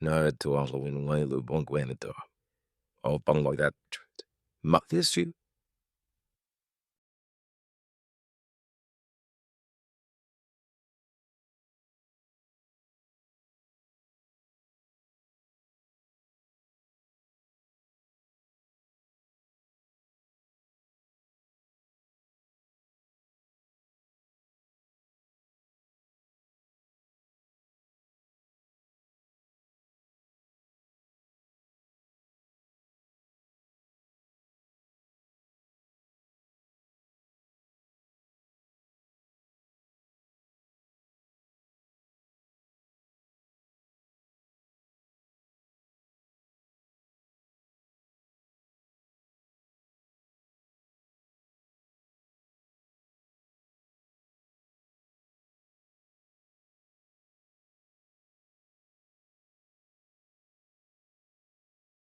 när tog han to win. en liten bunke och en dag. Och han lagde att mattis you.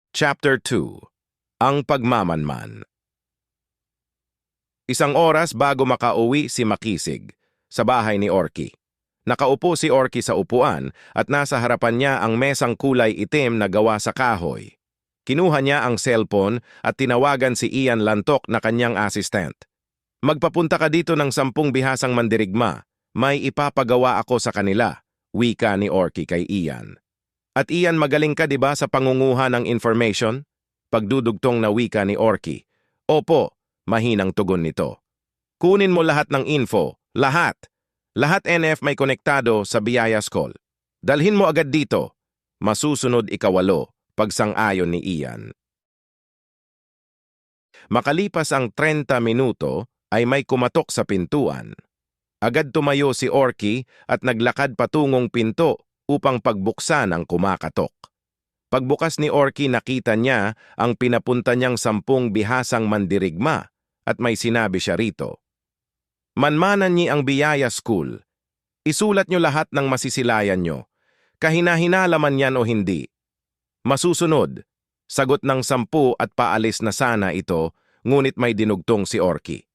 Chapter 2 Ang Pagmamanman Isang oras bago makauwi si Makisig sa bahay ni Orky. Nakaupo si Orky sa upuan at nasa harapan niya ang mesang kulay itim na gawa sa kahoy. Kinuha niya ang cellphone at tinawagan si Ian Lantok na kanyang assistant. Magpapunta ka dito ng sampung bihasang mandirigma. May ipapagawa ako sa kanila, wika ni Orky kay Ian. At iyan magaling ka 'di ba sa pangunguha ng information? Pagdudugtong na wika ni Orky. Opo, mahinang tugon nito. Kunin mo lahat ng info, lahat. Lahat NF may konektado sa Biyayas Call. Dalhin mo agad dito. Masusunod ikawalo, pagsang-ayon ni Ian. Makalipas ang 30 minuto, ay may kumatok sa pintuan. Agad tumayo si Orky at naglakad patungong pinto upang pagbuksan ang kumakatok. Pagbukas ni Orky nakita niya ang pinapunta niyang sampung bihasang mandirigma at may sinabi siya rito. Manmanan niya ang biyaya school. Isulat niyo lahat ng masisilayan niyo. Kahinahinala man yan o hindi. Masusunod, sagot ng sampu at paalis na sana ito, ngunit may dinugtong si Orky.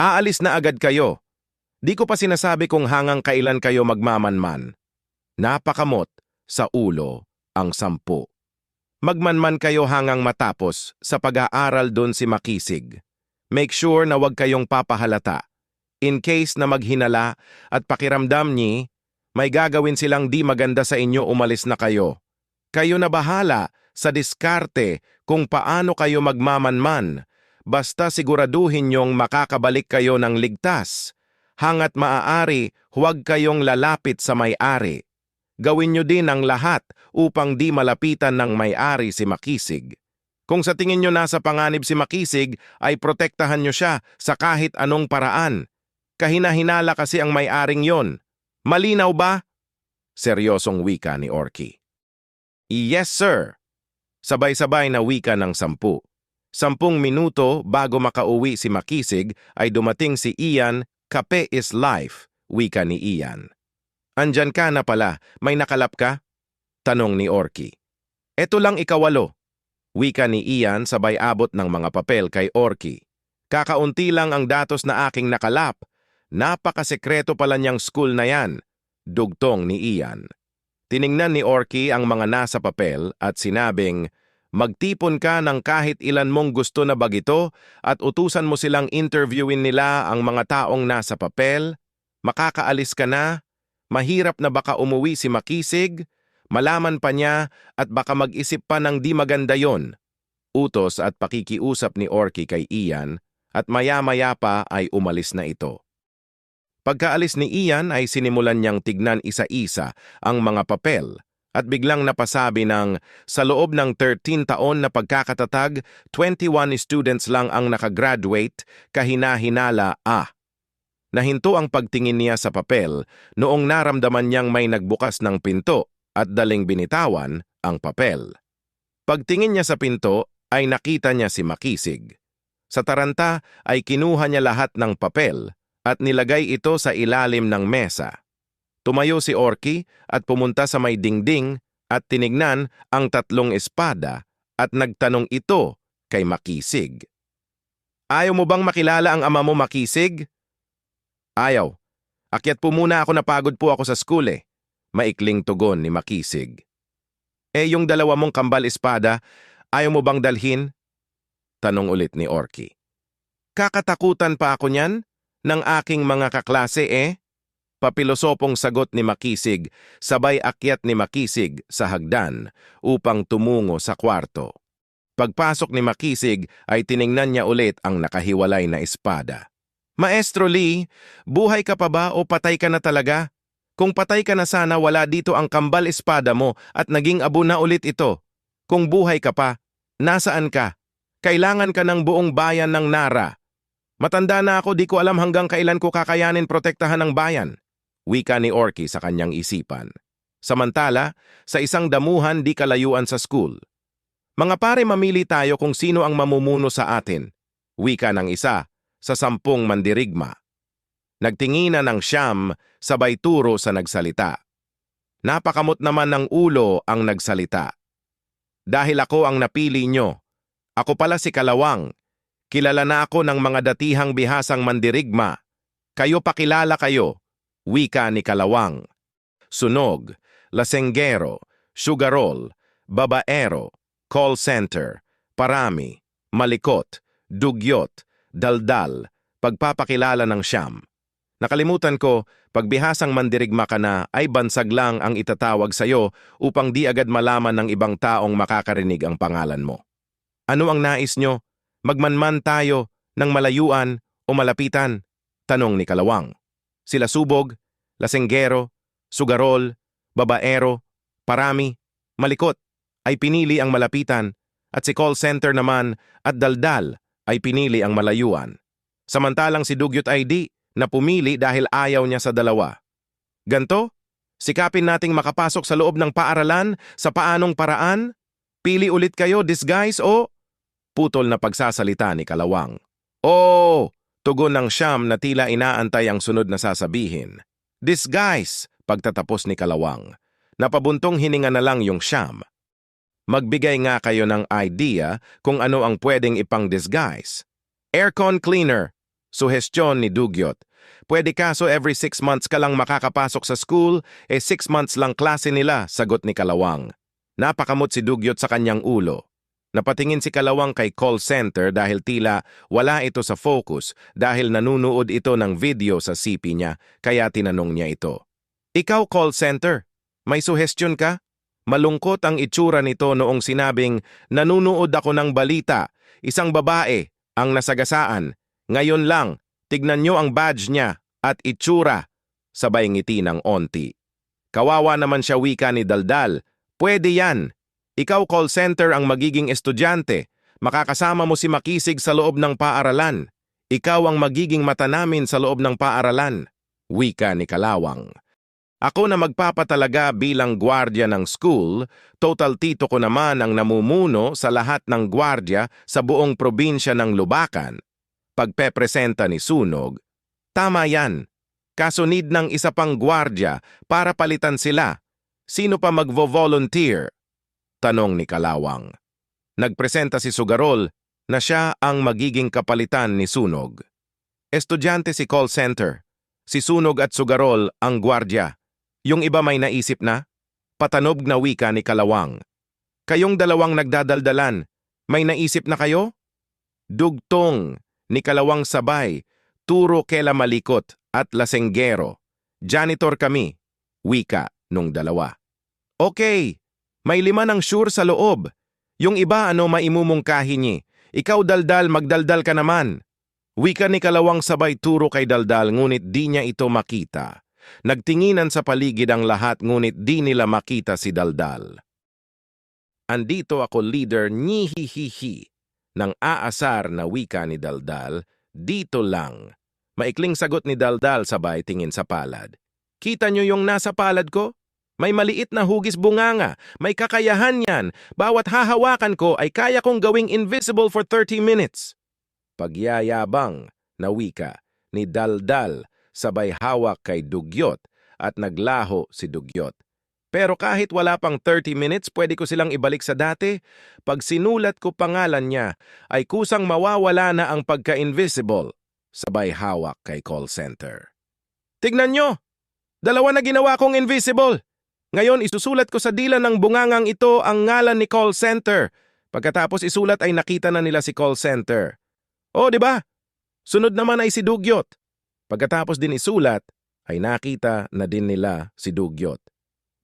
Aalis na agad kayo. Di ko pa sinasabi kung hangang kailan kayo magmamanman. Napakamot sa ulo ang sampu. Magmanman kayo hangang matapos sa pag-aaral doon si Makisig. Make sure na wag kayong papahalata. In case na maghinala at pakiramdam ni, may gagawin silang di maganda sa inyo umalis na kayo. Kayo na bahala sa diskarte kung paano kayo magmamanman. Basta siguraduhin niyong makakabalik kayo ng ligtas. Hangat maaari, huwag kayong lalapit sa may-ari. Gawin nyo din ang lahat upang di malapitan ng may-ari si Makisig. Kung sa tingin nyo nasa panganib si Makisig, ay protektahan nyo siya sa kahit anong paraan. Kahinahinala kasi ang may-aring yon. Malinaw ba? Seryosong wika ni Orky. Yes, sir. Sabay-sabay na wika ng sampu. Sampung minuto bago makauwi si Makisig ay dumating si Ian, kape is life, wika ni Ian. Andyan ka na pala, may nakalap ka? Tanong ni Orky. Eto lang ikawalo. Wika ni Ian sabay abot ng mga papel kay Orky. Kakaunti lang ang datos na aking nakalap. Napakasekreto pala niyang school na yan. Dugtong ni Ian. Tiningnan ni Orky ang mga nasa papel at sinabing, Magtipon ka ng kahit ilan mong gusto na bagito at utusan mo silang interviewin nila ang mga taong nasa papel, makakaalis ka na, Mahirap na baka umuwi si Makisig, malaman pa niya at baka mag-isip pa ng di maganda yon. Utos at pakikiusap ni Orky kay Ian at maya-maya pa ay umalis na ito. Pagkaalis ni Ian ay sinimulan niyang tignan isa-isa ang mga papel at biglang napasabi ng sa loob ng 13 taon na pagkakatatag, 21 students lang ang nakagraduate, kahina-hinala ah. Nahinto ang pagtingin niya sa papel noong naramdaman niyang may nagbukas ng pinto at daling binitawan ang papel. Pagtingin niya sa pinto ay nakita niya si Makisig. Sa taranta ay kinuha niya lahat ng papel at nilagay ito sa ilalim ng mesa. Tumayo si Orky at pumunta sa may dingding at tinignan ang tatlong espada at nagtanong ito kay Makisig. Ayaw mo bang makilala ang ama mo Makisig? Ayaw. Akyat po muna ako napagod po ako sa school eh. Maikling tugon ni Makisig. Eh yung dalawa mong kambal espada, ayaw mo bang dalhin? Tanong ulit ni Orky. Kakatakutan pa ako niyan ng aking mga kaklase eh? Papilosopong sagot ni Makisig, sabay akyat ni Makisig sa hagdan upang tumungo sa kwarto. Pagpasok ni Makisig ay tiningnan niya ulit ang nakahiwalay na espada. Maestro Lee, buhay ka pa ba o patay ka na talaga? Kung patay ka na sana wala dito ang kambal espada mo at naging abo na ulit ito. Kung buhay ka pa, nasaan ka? Kailangan ka ng buong bayan ng Nara. Matanda na ako, di ko alam hanggang kailan ko kakayanin protektahan ng bayan. Wika ni Orky sa kanyang isipan. Samantala, sa isang damuhan di kalayuan sa school. Mga pare mamili tayo kung sino ang mamumuno sa atin. Wika ng isa sa sampung mandirigma. Nagtingina ng siyam sabay turo sa nagsalita. Napakamot naman ng ulo ang nagsalita. Dahil ako ang napili nyo, ako pala si Kalawang. Kilala na ako ng mga datihang bihasang mandirigma. Kayo pakilala kayo, wika ni Kalawang. Sunog, lasenggero, sugarol, babaero, call center, parami, malikot, dugyot, daldal, pagpapakilala ng siyam. Nakalimutan ko, pagbihasang mandirigma ka na ay bansag lang ang itatawag sa'yo upang di agad malaman ng ibang taong makakarinig ang pangalan mo. Ano ang nais nyo? Magmanman tayo ng malayuan o malapitan? Tanong ni Kalawang. Sila subog, lasenggero, sugarol, babaero, parami, malikot ay pinili ang malapitan at si call center naman at daldal ay pinili ang malayuan. Samantalang si Dugyot ay di na pumili dahil ayaw niya sa dalawa. Ganto? Sikapin nating makapasok sa loob ng paaralan sa paanong paraan? Pili ulit kayo, disguise o... Putol na pagsasalita ni Kalawang. Oh! Tugon ng siyam na tila inaantay ang sunod na sasabihin. Disguise! Pagtatapos ni Kalawang. Napabuntong hininga na lang yung siyam. Magbigay nga kayo ng idea kung ano ang pwedeng ipang disguise. Aircon cleaner, Suhestyon ni Dugyot. Pwede kaso every six months ka lang makakapasok sa school, eh six months lang klase nila, sagot ni Kalawang. Napakamot si Dugyot sa kanyang ulo. Napatingin si Kalawang kay call center dahil tila wala ito sa focus dahil nanunood ito ng video sa CP niya, kaya tinanong niya ito. Ikaw call center, may suhestyon ka? Malungkot ang itsura nito noong sinabing, nanunood ako ng balita, isang babae, ang nasagasaan, ngayon lang, tignan nyo ang badge niya at itsura. Sabay ngiti ng onti. Kawawa naman siya wika ni Daldal. Pwede yan. Ikaw call center ang magiging estudyante. Makakasama mo si Makisig sa loob ng paaralan. Ikaw ang magiging mata namin sa loob ng paaralan. Wika ni Kalawang. Ako na magpapatalaga bilang gwardya ng school, total tito ko naman ang namumuno sa lahat ng gwardya sa buong probinsya ng Lubakan pagpepresenta ni Sunog, Tama yan. Kaso need ng isa pang gwardya para palitan sila. Sino pa magvo-volunteer? Tanong ni Kalawang. Nagpresenta si Sugarol na siya ang magiging kapalitan ni Sunog. Estudyante si call center. Si Sunog at Sugarol ang gwardya. Yung iba may naisip na? Patanog na wika ni Kalawang. Kayong dalawang nagdadaldalan, may naisip na kayo? Dugtong, ni kalawang sabay, turo kela malikot at lasenggero. Janitor kami, wika nung dalawa. Okay, may lima ng sure sa loob. Yung iba ano maimumungkahi niya. Ikaw daldal, magdaldal ka naman. Wika ni kalawang sabay turo kay daldal ngunit di niya ito makita. Nagtinginan sa paligid ang lahat ngunit di nila makita si daldal. Andito ako leader nyihihihi ng aasar na wika ni Daldal, dito lang. Maikling sagot ni Daldal sabay tingin sa palad. Kita nyo yung nasa palad ko? May maliit na hugis bunganga, may kakayahan yan. Bawat hahawakan ko ay kaya kong gawing invisible for 30 minutes. Pagyayabang na wika ni Daldal sabay hawak kay Dugyot at naglaho si Dugyot. Pero kahit wala pang 30 minutes, pwede ko silang ibalik sa dati. Pag sinulat ko pangalan niya, ay kusang mawawala na ang pagka-invisible. Sabay hawak kay call center. Tignan nyo! Dalawa na ginawa kong invisible! Ngayon, isusulat ko sa dila ng bungangang ito ang ngalan ni call center. Pagkatapos isulat ay nakita na nila si call center. O, di ba? Sunod naman ay si Dugyot. Pagkatapos din isulat, ay nakita na din nila si Dugyot.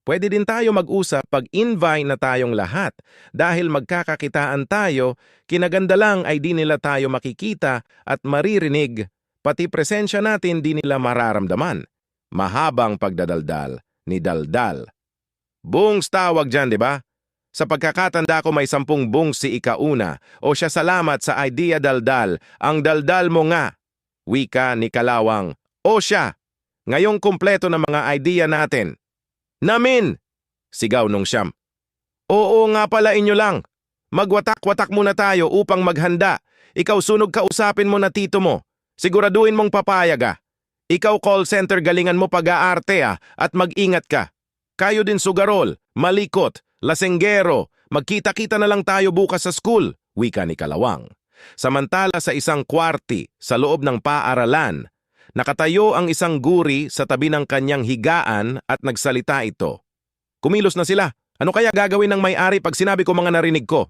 Pwede din tayo mag-usap pag invite na tayong lahat dahil magkakakitaan tayo, kinaganda lang ay di nila tayo makikita at maririnig, pati presensya natin di nila mararamdaman. Mahabang pagdadaldal ni Daldal. Bungs tawag dyan, di ba? Sa pagkakatanda ko may sampung bungs si Ikauna o siya salamat sa idea daldal, ang daldal mo nga. Wika ni Kalawang, o siya. Ngayong kumpleto ng mga idea natin. Namin! Sigaw nung siyam. Oo nga pala inyo lang. Magwatak-watak muna tayo upang maghanda. Ikaw sunog kausapin mo na tito mo. Siguraduhin mong papayag ah. Ikaw call center galingan mo pag-aarte ah at mag-ingat ka. Kayo din sugarol, malikot, lasenggero, magkita-kita na lang tayo bukas sa school, wika ni Kalawang. Samantala sa isang kwarti sa loob ng paaralan, nakatayo ang isang guri sa tabi ng kanyang higaan at nagsalita ito. Kumilos na sila. Ano kaya gagawin ng may-ari pag sinabi ko mga narinig ko?